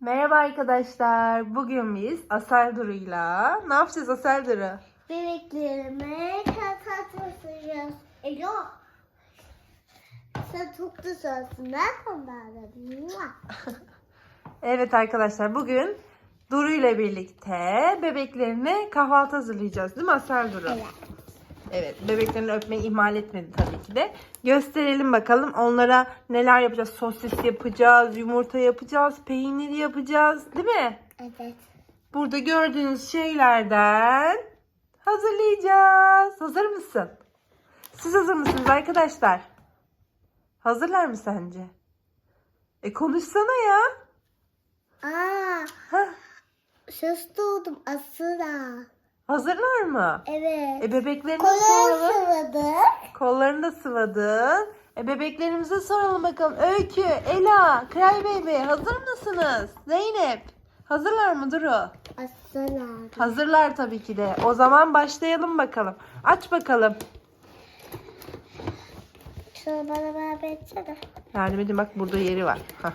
Merhaba arkadaşlar. Bugün biz Asel Duru'yla ne yapacağız Asel Duru? Bebeklerime katatmasıyız. E yok. Sen çok güzelsin. Ben onlarla. Evet arkadaşlar bugün Duru ile birlikte bebeklerine kahvaltı hazırlayacağız değil mi Asel Duru? Evet. Evet bebeklerini öpmeyi ihmal etmedi tabii ki de. Gösterelim bakalım onlara neler yapacağız. Sosis yapacağız, yumurta yapacağız, peynir yapacağız değil mi? Evet. Burada gördüğünüz şeylerden hazırlayacağız. Hazır mısın? Siz hazır mısınız arkadaşlar? Hazırlar mı sence? E konuşsana ya. Aa, Heh, söz doğdum asıra. Hazırlar mı? Evet. E bebeklerine Kolay soralım. sıvadık. Kollarını da sıvadın. E bebeklerimize soralım bakalım. Öykü, Ela, Cry Baby hazır mısınız? Zeynep hazırlar mı Duru? Asıra. Hazırlar tabii ki de. O zaman başlayalım bakalım. Aç bakalım. Şunu bana ver versene. Yardım edin bak burada yeri var. Hah.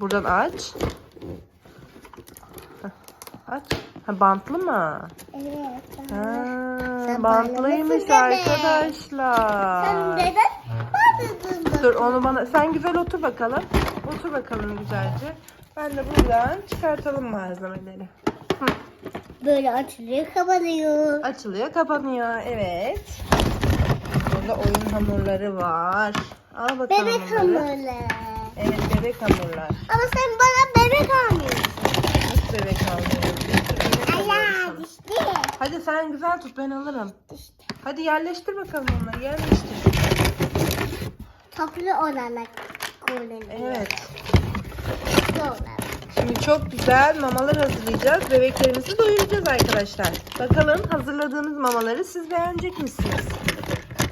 Buradan aç. Hah. Aç. Ha, bantlı mı? Evet. Ha, bantlıymış arkadaşlar. Sen neden? Dur onu bana sen güzel otur bakalım. Otur bakalım güzelce. Ben de buradan çıkartalım malzemeleri. Hı. Böyle açılıyor kapanıyor. Açılıyor, kapanıyor. Evet. Burada oyun hamurları var. Al bakalım Bebek bunları. hamurları. Evet, bebek hamurlar. Ama sen bana bebek almıyorsun. Nasıl bebek hamurları? Hadi sen güzel tut ben alırım. İşte. Hadi yerleştir bakalım onları. Yerleştir. Toplu olarak kullanılıyor. Evet. Toplu olarak. Şimdi çok güzel mamalar hazırlayacağız. Bebeklerimizi doyuracağız arkadaşlar. Bakalım hazırladığımız mamaları siz beğenecek misiniz?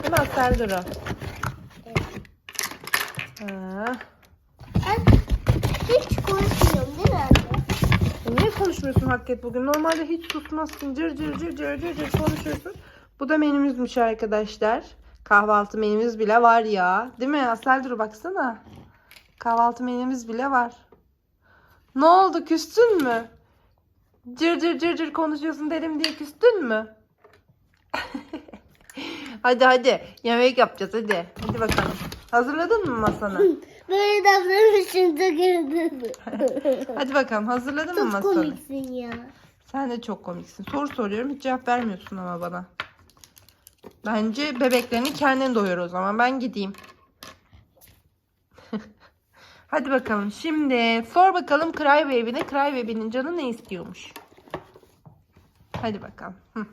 Değil mi Asel Duru? Ha. Hiç anne? Niye konuşmuyorsun Hakket bugün? Normalde hiç susmazsın. Cır cır cır cır cır cır konuşuyorsun. Bu da menümüzmüş arkadaşlar. Kahvaltı menümüz bile var ya. Değil mi Asel Duru baksana. Kahvaltı menümüz bile var. Ne oldu küstün mü? Cır cır cır cır konuşuyorsun dedim diye küstün mü? hadi hadi yemek yapacağız hadi. Hadi bakalım. Hazırladın mı masanı? Böyle davranmışsın da gördün. hadi bakalım hazırladın mı Çok masanı? komiksin ya. Sen de çok komiksin. Soru soruyorum hiç cevap vermiyorsun ama bana. Bence bebeklerini kendin doyur o zaman. Ben gideyim. Hadi bakalım. Şimdi sor bakalım Cry Baby'ne. Cry Baby'nin canı ne istiyormuş? Hadi bakalım. Hı.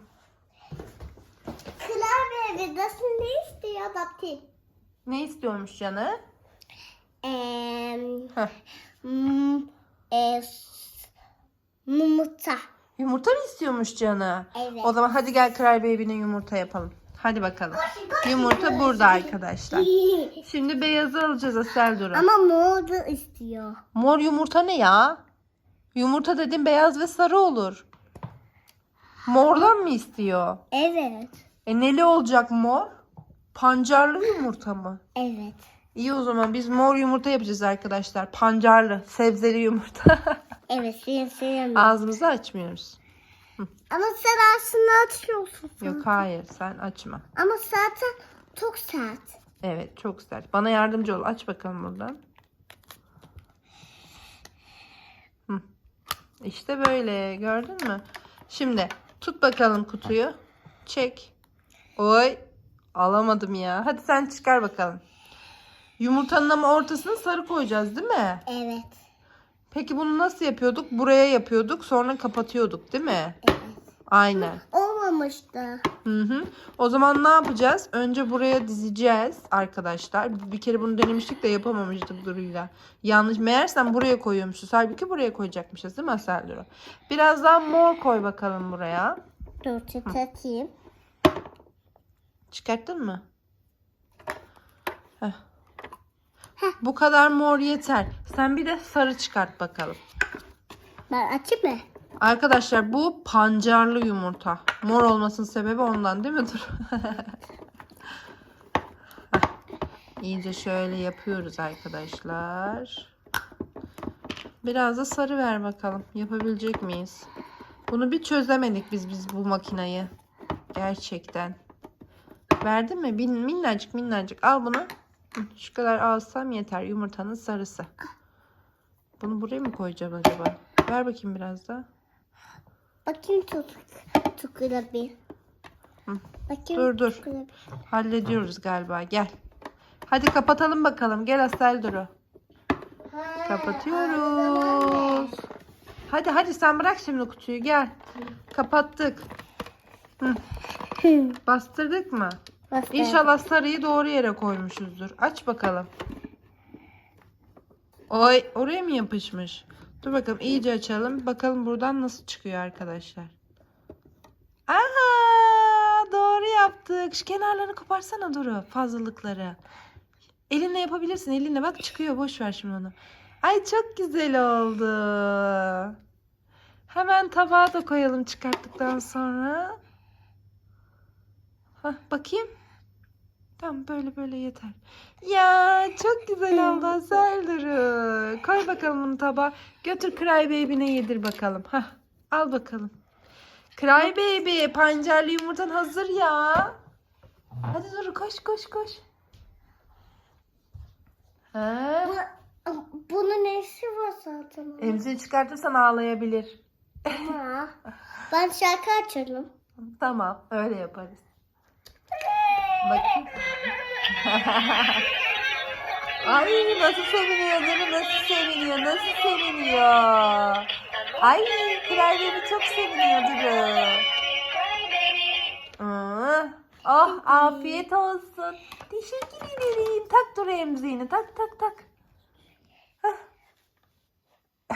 Klavye nasıl ne istiyor Bapti? Ne istiyormuş canı? Heh. Hmm, e, s- Yumurta. Yumurta mı istiyormuş canı? Evet. O zaman hadi gel Cry Baby'ne yumurta yapalım. Hadi bakalım. Yumurta burada arkadaşlar. Şimdi beyazı alacağız Asel Duru. Ama mor da istiyor. Mor yumurta ne ya? Yumurta dedim beyaz ve sarı olur. Mordan mı istiyor? Evet. E neli olacak mor? Pancarlı yumurta mı? Evet. İyi o zaman biz mor yumurta yapacağız arkadaşlar. Pancarlı, sebzeli yumurta. Evet sen sevmiyorum. Ağzımızı açmıyoruz. Ama sen aslında açıyorsun. Yok hayır sen açma. Ama zaten çok sert. Evet çok sert. Bana yardımcı ol. Aç bakalım buradan. Hı. İşte böyle gördün mü? Şimdi tut bakalım kutuyu. Çek. Oy. Alamadım ya. Hadi sen çıkar bakalım. Yumurtanın ama ortasına sarı koyacağız değil mi? Evet. Peki bunu nasıl yapıyorduk? Buraya yapıyorduk sonra kapatıyorduk değil mi? Evet. Aynen. Olmamıştı. Hı hı. O zaman ne yapacağız? Önce buraya dizeceğiz arkadaşlar. Bir kere bunu denemiştik de yapamamıştık Duru'yla. Yanlış. Meğersem buraya koyuyormuşuz. Halbuki buraya koyacakmışız değil mi Asel Duru? Biraz daha mor koy bakalım buraya. Dur çıtlatayım. Çıkarttın mı? Heh. Bu kadar mor yeter. Sen bir de sarı çıkart bakalım. Ben açayım mı? Arkadaşlar bu pancarlı yumurta. Mor olmasının sebebi ondan değil mi? Dur. Heh. İyice şöyle yapıyoruz arkadaşlar. Biraz da sarı ver bakalım. Yapabilecek miyiz? Bunu bir çözemedik biz biz bu makinayı. Gerçekten. Verdin mi? Minnacık minnacık. Al bunu. Şu kadar alsam yeter. Yumurtanın sarısı. Bunu buraya mı koyacağım acaba? Ver bakayım biraz da. Bakayım çok tukula bir. Hı. Bakayım Dur, dur. bir. Hallediyoruz galiba. Gel. Hadi kapatalım bakalım. Gel Asel Duru. Kapatıyoruz. Hadi hadi sen bırak şimdi kutuyu gel. Kapattık. Hı, bastırdık mı? Bastı. İnşallah sarıyı doğru yere koymuşuzdur. Aç bakalım. Oy oraya mı yapışmış? Dur bakalım iyice açalım. Bakalım buradan nasıl çıkıyor arkadaşlar. Aha doğru yaptık. Şu kenarlarını koparsana Duru fazlalıkları. Elinle yapabilirsin. Elinle bak çıkıyor. Boş ver şimdi onu. Ay çok güzel oldu. Hemen tabağa da koyalım çıkarttıktan sonra. Hah, bakayım. Tamam böyle böyle yeter. Ya çok güzel oldu Asel Duru. Koy bakalım bunu tabağa. Götür Cry Baby'ne yedir bakalım. Hah, al bakalım. Cry Baby pancarlı yumurtan hazır ya. Hadi Duru koş koş koş. Ha? Bu- Bunun nesi var zaten? Emzini çıkartırsan ağlayabilir. Ama ben şarkı açarım. Tamam öyle yaparız. Bakayım. Ay nasıl seviniyor Duru nasıl seviniyor nasıl seviniyor. Ay Kral Baby çok seviniyor Duru. Aa, Oh afiyet olsun. Teşekkür ederim. Tak Duru emziğini tak tak tak. Hah.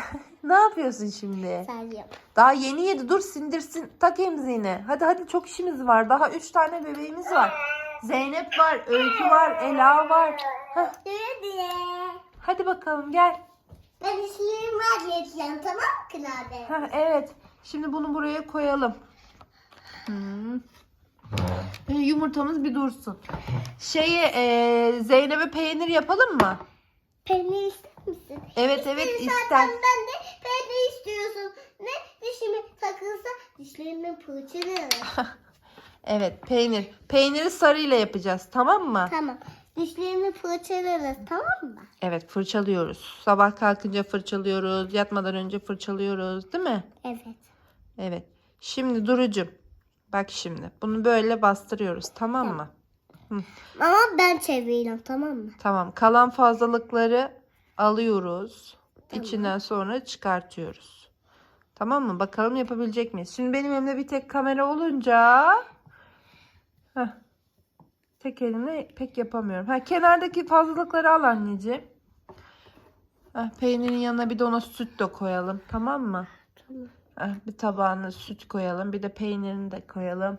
ne yapıyorsun şimdi? Daha yeni yedi. Dur sindirsin. Tak emziğini. Hadi hadi çok işimiz var. Daha üç tane bebeğimiz var. Zeynep var. Öykü var. Ela var. Hadi bakalım gel. Ben işlerimi halledeceğim tamam mı Kılabe? Heh, evet. Şimdi bunu buraya koyalım. Hmm. Yumurtamız bir dursun. Şeyi e, Zeynep'e peynir yapalım mı? Peynir ister misin? Evet evet İstersen ister. ben de peynir istiyorsun. Ne dişime takılsa dişlerimi fırçalarım. Evet peynir. Peyniri sarıyla yapacağız tamam mı? tamam. Dişlerimi fırçalarız tamam mı? Evet fırçalıyoruz. Sabah kalkınca fırçalıyoruz. Yatmadan önce fırçalıyoruz değil mi? Evet. Evet. Şimdi Duru'cum. Bak şimdi. Bunu böyle bastırıyoruz tamam mı? Ama ben çevireyim tamam mı? Tamam. Kalan fazlalıkları alıyoruz. İçinden sonra çıkartıyoruz. Tamam mı? Bakalım yapabilecek miyiz? Şimdi benim elimde bir tek kamera olunca Heh. tek elimle pek yapamıyorum. Ha, kenardaki fazlalıkları al anneciğim. Heh, peynirin yanına bir de ona süt de koyalım. Tamam mı? Tamam. Heh, bir tabağına süt koyalım. Bir de peynirini de koyalım.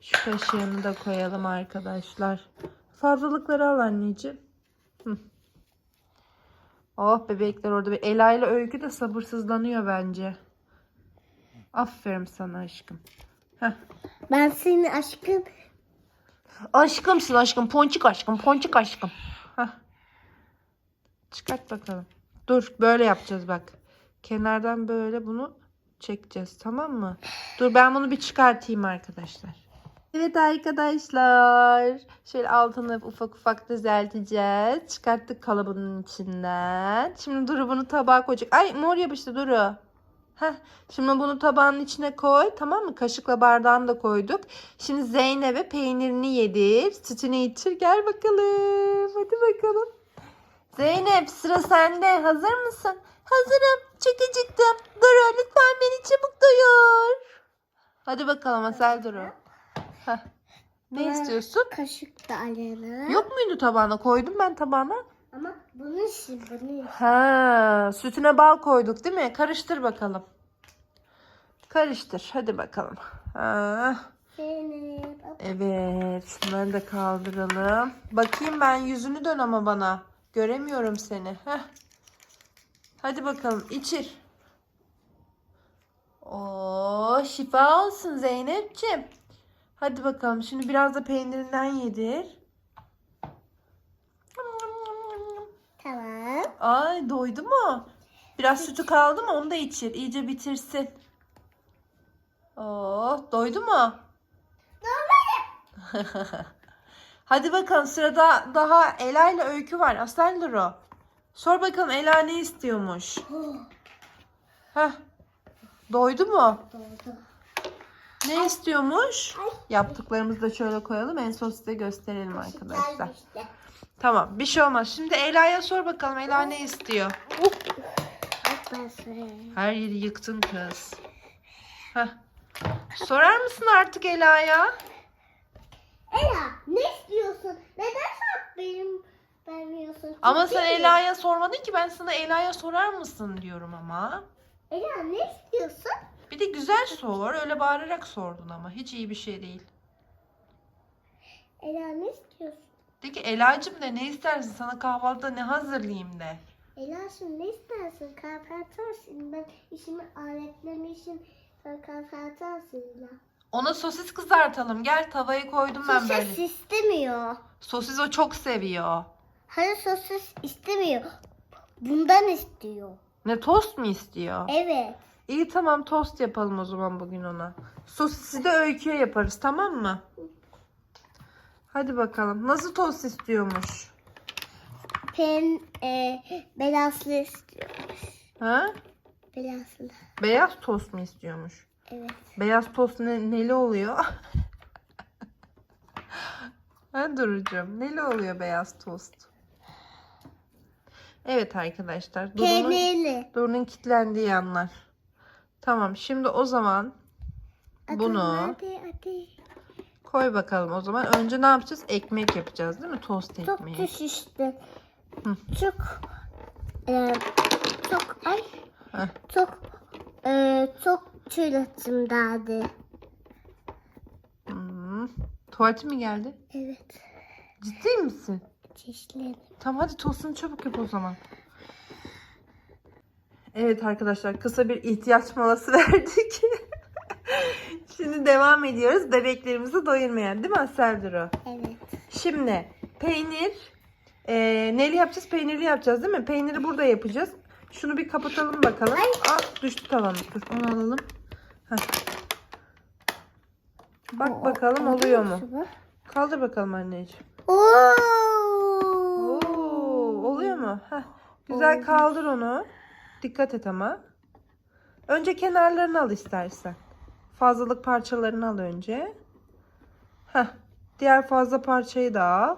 Şu kaşığını da koyalım arkadaşlar. Fazlalıkları al anneciğim. Hı. Oh bebekler orada bir Ela ile Öykü de sabırsızlanıyor bence. Aferin sana aşkım. Heh. Ben senin aşkın Aşkımsın aşkım. Ponçik aşkım. Ponçik aşkım. Heh. Çıkart bakalım. Dur böyle yapacağız bak. Kenardan böyle bunu çekeceğiz tamam mı? Dur ben bunu bir çıkartayım arkadaşlar. Evet arkadaşlar. Şöyle altını ufak ufak düzelteceğiz. Çıkarttık kalıbının içinden. Şimdi Duru bunu tabağa koyacak. Ay mor yapıştı Duru. Heh, şimdi bunu tabağın içine koy tamam mı? Kaşıkla bardağını da koyduk. Şimdi Zeynep'e peynirini yedir. Sütünü içir. Gel bakalım. Hadi bakalım. Zeynep sıra sende. Hazır mısın? Hazırım. Çok acıktım. Duru lütfen beni çabuk doyur. Hadi bakalım Asel Duru. Heh. Ne istiyorsun? kaşık da alalım. Yok muydu tabağına? Koydum ben tabağına. Ama bunun için bunun. Ha, sütüne bal koyduk değil mi? Karıştır bakalım. Karıştır. Hadi bakalım. Ha, evet. Şunları da kaldıralım. Bakayım ben yüzünü dön ama bana. Göremiyorum seni. Heh. Hadi bakalım içir. Oo, şifa olsun Zeynep'ciğim. Hadi bakalım. Şimdi biraz da peynirinden yedir. Tamam. Ay doydu mu? Biraz sütü kaldı mı onu da içir. İyice bitirsin. Oh, doydu mu? Hadi bakalım sırada daha Ela ile Öykü var. Asel Duru. Sor bakalım Ela ne istiyormuş? Heh. Doydu mu? Doğdu. Ne istiyormuş? Yaptıklarımızı da şöyle koyalım. En son size gösterelim arkadaşlar. Tamam bir şey olmaz. Şimdi Ela'ya sor bakalım. Ela ne istiyor? Her yeri yıktın kız. Heh. Sorar mısın artık Ela'ya? Ela ne istiyorsun? Neden sen benim vermiyorsun? Ama sen? Ela'ya sormadın ki ben sana Ela'ya sorar mısın diyorum ama. Ela ne istiyorsun? Bir de güzel sor. Öyle bağırarak sordun ama. Hiç iyi bir şey değil. Ela ne istiyorsun? De ki Ela'cığım de ne istersin? Sana kahvaltıda ne hazırlayayım de. Ela şimdi ne istersin? Kahvaltı olsun. Ben işimi aletlemişim. Sen kahvaltı olsun Ela. Ona sosis kızartalım. Gel tavayı koydum ben böyle. Sosis istemiyor. Sosis o çok seviyor. Hayır sosis istemiyor. Bundan istiyor. Ne tost mu istiyor? Evet. İyi tamam tost yapalım o zaman bugün ona. Sosisi de öyküye yaparız tamam mı? Hadi bakalım. Nasıl tost istiyormuş? Pen e, beyazlı istiyor. Ha? Beyazlı. Beyaz tost mu istiyormuş? Evet. Beyaz tost ne, neli oluyor? ha Duru'cum neli oluyor beyaz tost? Evet arkadaşlar. Duru'nun. Duru'nun kilitlendiği anlar. Tamam şimdi o zaman Bunu- Hadi hadi. Koy bakalım o zaman. Önce ne yapacağız? Ekmek yapacağız değil mi? Tost Çok ekmeği. düş işte. Hı. Çok e, çok ay Heh. çok e, çok çırıttım derdi. Hmm. Tuvaleti mi geldi? Evet. Ciddi misin? Çişlerim. Tamam hadi tostunu çabuk yap o zaman. Evet arkadaşlar kısa bir ihtiyaç molası verdik. Şimdi devam ediyoruz bebeklerimizi doyurmayan değil mi Asel Duru? Evet. Şimdi peynir e, neli yapacağız? Peynirli yapacağız değil mi? Peyniri burada yapacağız. Şunu bir kapatalım bakalım. Aa, düştü tavanı. Dur onu alalım. Heh. Bak bakalım oluyor mu? Kaldır bakalım anneciğim. Oo. Oo, oluyor mu? Heh. Güzel kaldır onu. Dikkat et ama. Önce kenarlarını al istersen. Fazlalık parçalarını al önce. Heh. Diğer fazla parçayı da al.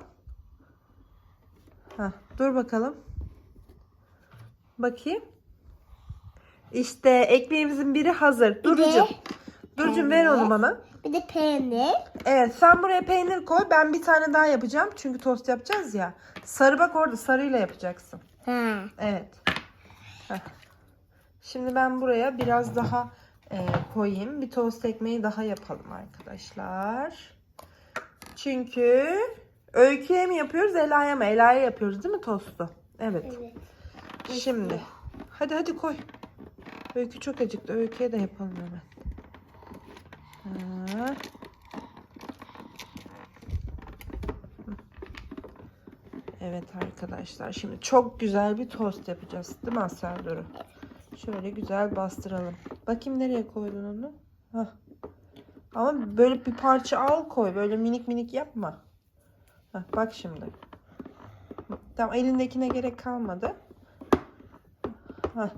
Heh. Dur bakalım. Bakayım. İşte ekmeğimizin biri hazır. Durucum. Durucum ver onu bana. Bir de peynir. Evet sen buraya peynir koy. Ben bir tane daha yapacağım. Çünkü tost yapacağız ya. Sarı bak orada sarıyla yapacaksın. Ha. Evet. Heh. Şimdi ben buraya biraz daha e, koyayım. Bir tost ekmeği daha yapalım arkadaşlar. Çünkü öyküye mi yapıyoruz Ela'ya mı? Ela'ya yapıyoruz değil mi tostu? Evet. Evet. Şimdi. Hadi hadi koy. Öykü çok acıktı. Öyküye de yapalım hemen. Ha. Evet arkadaşlar. Şimdi çok güzel bir tost yapacağız. Değil mi Asel? Şöyle güzel bastıralım. Bakayım nereye koydun onu? Hah. Ama böyle bir parça al koy. Böyle minik minik yapma. Hah, bak şimdi. Tamam elindekine gerek kalmadı. Hah.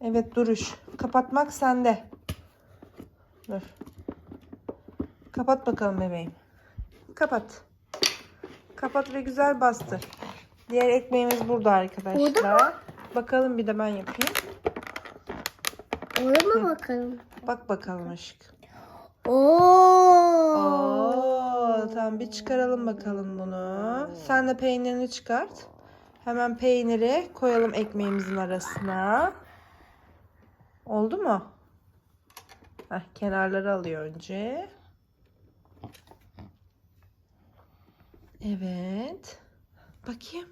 Evet duruş. Kapatmak sende. Dur. Kapat bakalım bebeğim. Kapat. Kapat ve güzel bastır. Diğer ekmeğimiz burada arkadaşlar. Burada Bakalım bir de ben yapayım. Olur mu bakalım? Bak bakalım aşk. Oo. Oo, tamam bir çıkaralım bakalım bunu. Sen de peynirini çıkart. Hemen peyniri koyalım ekmeğimizin arasına. Oldu mu? Heh, kenarları alıyor önce. Evet. Bakayım.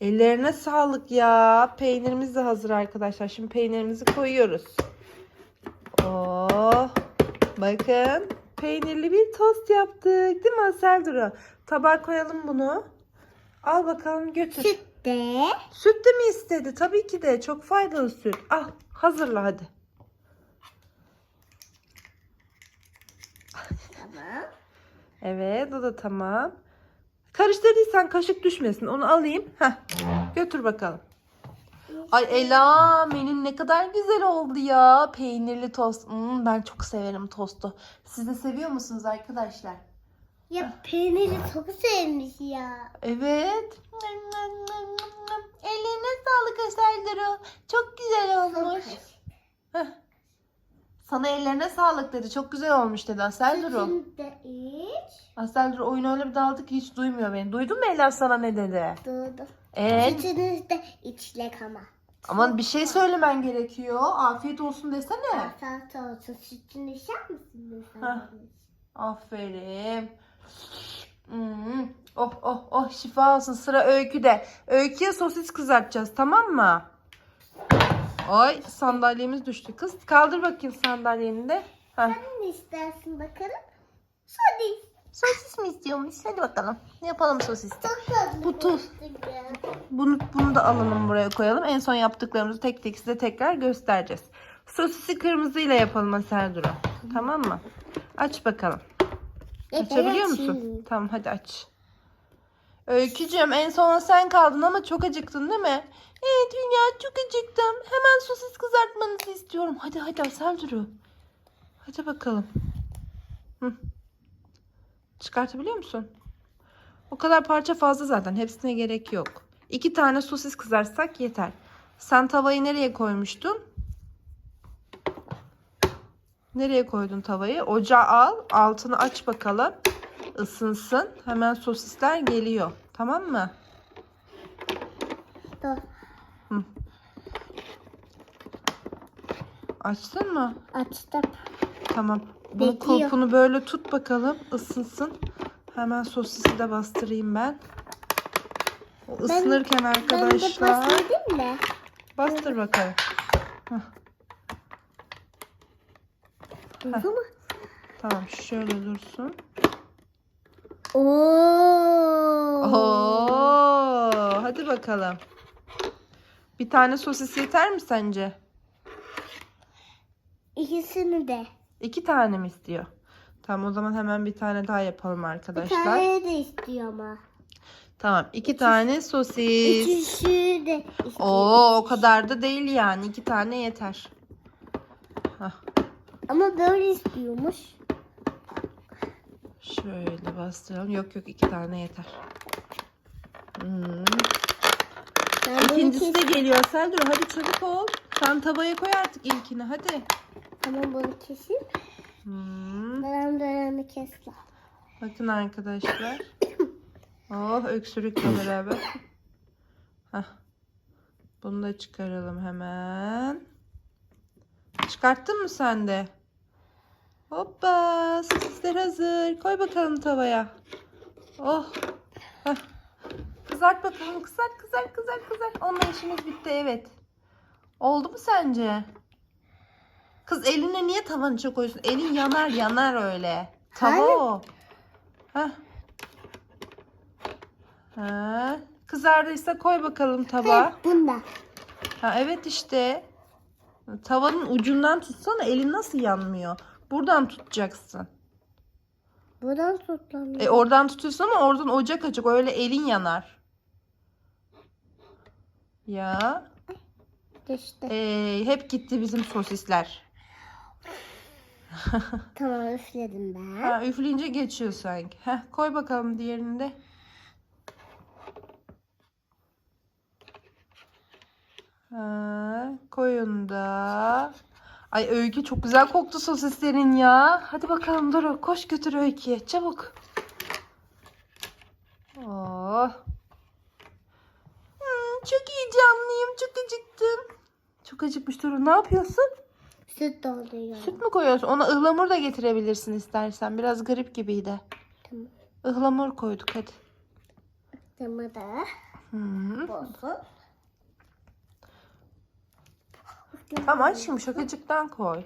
Ellerine sağlık ya. Peynirimiz de hazır arkadaşlar. Şimdi peynirimizi koyuyoruz. Oh. Bakın. Peynirli bir tost yaptık. Değil mi Asel Duru? Tabağa koyalım bunu. Al bakalım götür. Süt De. Süt de mi istedi? Tabii ki de. Çok faydalı süt. Al hazırla hadi. Tamam. Evet o da tamam. Karıştırdıysan kaşık düşmesin. Onu alayım. Heh. Götür bakalım. Ay Ela menün ne kadar güzel oldu ya. Peynirli tost. Hmm, ben çok severim tostu. Siz de seviyor musunuz arkadaşlar? Ya peyniri çok sevmiş ya. Evet. Ellerine sağlık Asel Çok güzel olmuş. Heh. Sana ellerine sağlık dedi. Çok güzel olmuş dedi Asel Duru. Sütünü de iç. Asel Duru oyun öyle bir daldı ki hiç duymuyor beni. Duydun mu Ela sana ne dedi? Dur dur. Evet. Sütünüz de içlek ama. Ama bir şey söylemen gerekiyor. Afiyet olsun desene. Salata olsun. Sütünü içer misin? Ha. Aferin. Hmm. Oh oh oh şifa olsun. Sıra öyküde. Öyküye sosis kızartacağız tamam mı? Ay sandalyemiz düştü. Kız kaldır bakayım sandalyeni de. Heh. Sen ne istersin bakalım? Sosis. Sosis mi istiyormuş? Hadi bakalım. Yapalım tatlı. Bu tuz. Bunu, bunu da alalım buraya koyalım. En son yaptıklarımızı tek tek size tekrar göstereceğiz. Sosisi kırmızıyla yapalım Asel Duru. Tamam mı? Aç bakalım. Açabiliyor musun? Tamam hadi aç. Öykücüğüm en sona sen kaldın ama çok acıktın değil mi? Evet Hülya çok acıktım. Hemen sosis kızartmanızı istiyorum. Hadi hadi Asel Duru. Hadi bakalım. Hı. Çıkartabiliyor musun? O kadar parça fazla zaten. Hepsine gerek yok. İki tane sosis kızartsak yeter. Sen tavayı nereye koymuştun? Nereye koydun tavayı? Ocağa al. Altını aç bakalım. Isınsın. Hemen sosisler geliyor. Tamam mı? Dur. Açtın mı? Açtım. Tamam. Bekliyor. kulpunu böyle tut bakalım. ısınsın. Hemen sosisi de bastırayım ben. O ısınırken Ben de arkadaşlar. bastırayım mı? Bastır bakalım. Oldu mu? Tamam şöyle dursun. Oo. Oo, hadi bakalım. Bir tane sosis yeter mi sence? İkisini de. İki tane mi istiyor? Tamam o zaman hemen bir tane daha yapalım Bir arkadaşlar. tane de istiyor ama. Tamam iki tane sosis. Üçüncü de istiyor. Oo o kadar da değil yani. iki tane yeter. Hah, Ama böyle istiyormuş. Şöyle bastıralım. Yok yok iki tane yeter. Hmm. Ben İkincisi de geliyor Seldur. Hadi çabuk ol. Sen tavaya koy artık ilkini hadi. Tamam bunu keseyim. Hmm. Dönem dönemi kes. Bakın arkadaşlar. Oh öksürükle beraber. Hah. Bunu da çıkaralım hemen. Çıkarttın mı sen de? Hoppa sosisler hazır. Koy bakalım tavaya. Oh. Kızart bakalım. Kızart kızart kızart kızart. Onunla işimiz bitti evet. Oldu mu sence? Kız eline niye tavanı çok koyuyorsun? Elin yanar yanar öyle. Tava o. Hah. Ha. Kızardıysa koy bakalım tabağa. Hayır, bunda. Ha evet işte. Tavanın ucundan tutsana elin nasıl yanmıyor? Buradan tutacaksın. Buradan tutlanıyor. E oradan tutuyorsun ama oradan ocak açık öyle elin yanar. Ya İşte. e, hep gitti bizim sosisler. Tamam üfledim ben. Ha, üfleyince geçiyor sanki. Heh, koy bakalım diğerini de. Ha, koyun da. Ay Öykü çok güzel koktu sosislerin ya. Hadi bakalım Duru koş götür Öykü'ye çabuk. Oh. Hmm, çok heyecanlıyım çok acıktım. Çok acıkmış Duru ne yapıyorsun? Süt dolduruyor. Süt mü koyuyorsun? Ona ıhlamur da getirebilirsin istersen. Biraz garip gibiydi. Tamam. Ihlamur koyduk hadi. Tamam da. Hı. Olsun. Tamam şimdi şakacıktan koy.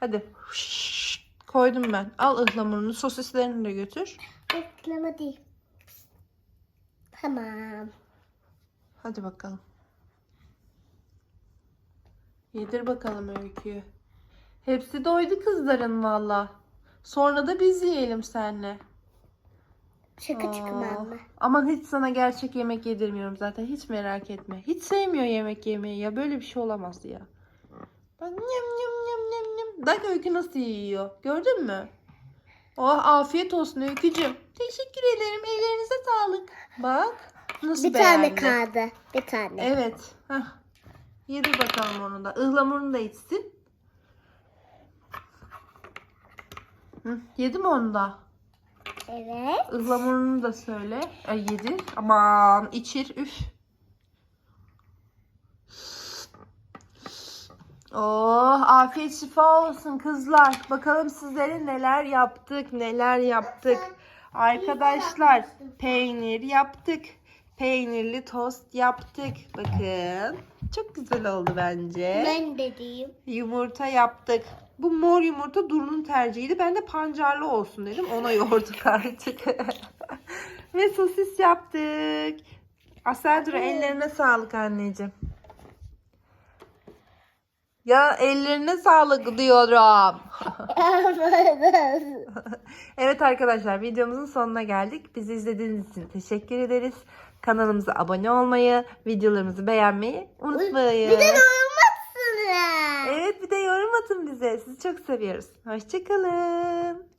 Hadi. Şşş, koydum ben. Al ıhlamurunu. Sosislerini de götür. Bekleme değil. Tamam. Hadi bakalım. Yedir bakalım öyküyü. Hepsi doydu kızların valla. Sonra da biz yiyelim seninle. Şaka Aa, anne. Aman hiç sana gerçek yemek yedirmiyorum zaten. Hiç merak etme. Hiç sevmiyor yemek yemeyi ya. Böyle bir şey olamaz ya. Bak nyam nyam nyam nyam nyam. Bak Öykü nasıl yiyor. Gördün mü? Oh afiyet olsun Öykücüm. Teşekkür ederim. Ellerinize sağlık. Bak. Nasıl Bir tane beğendi. kaldı. Bir tane. Evet. Heh. Yedir bakalım onu da. Ihlamurunu da içsin. Hı, yedi mi onu da? Evet. Ihlamurunu da söyle. Ay yedir. Aman içir. Üf. Oh afiyet şifa olsun kızlar. Bakalım sizlere neler yaptık, neler yaptık. Arkadaşlar peynir yaptık. Peynirli tost yaptık. Bakın. Çok güzel oldu bence. Ben de diyeyim. Yumurta yaptık. Bu mor yumurta Duru'nun tercihiydi. Ben de pancarlı olsun dedim. Ona yoğurduk artık. Ve sosis yaptık. Asel Duru ellerine sağlık anneciğim. Ya ellerine sağlık diyorum. evet arkadaşlar videomuzun sonuna geldik. Bizi izlediğiniz için teşekkür ederiz. Kanalımıza abone olmayı, videolarımızı beğenmeyi unutmayın. bir de doyurmazsınız. Evet bir de yorum atın bize. Sizi çok seviyoruz. Hoşçakalın.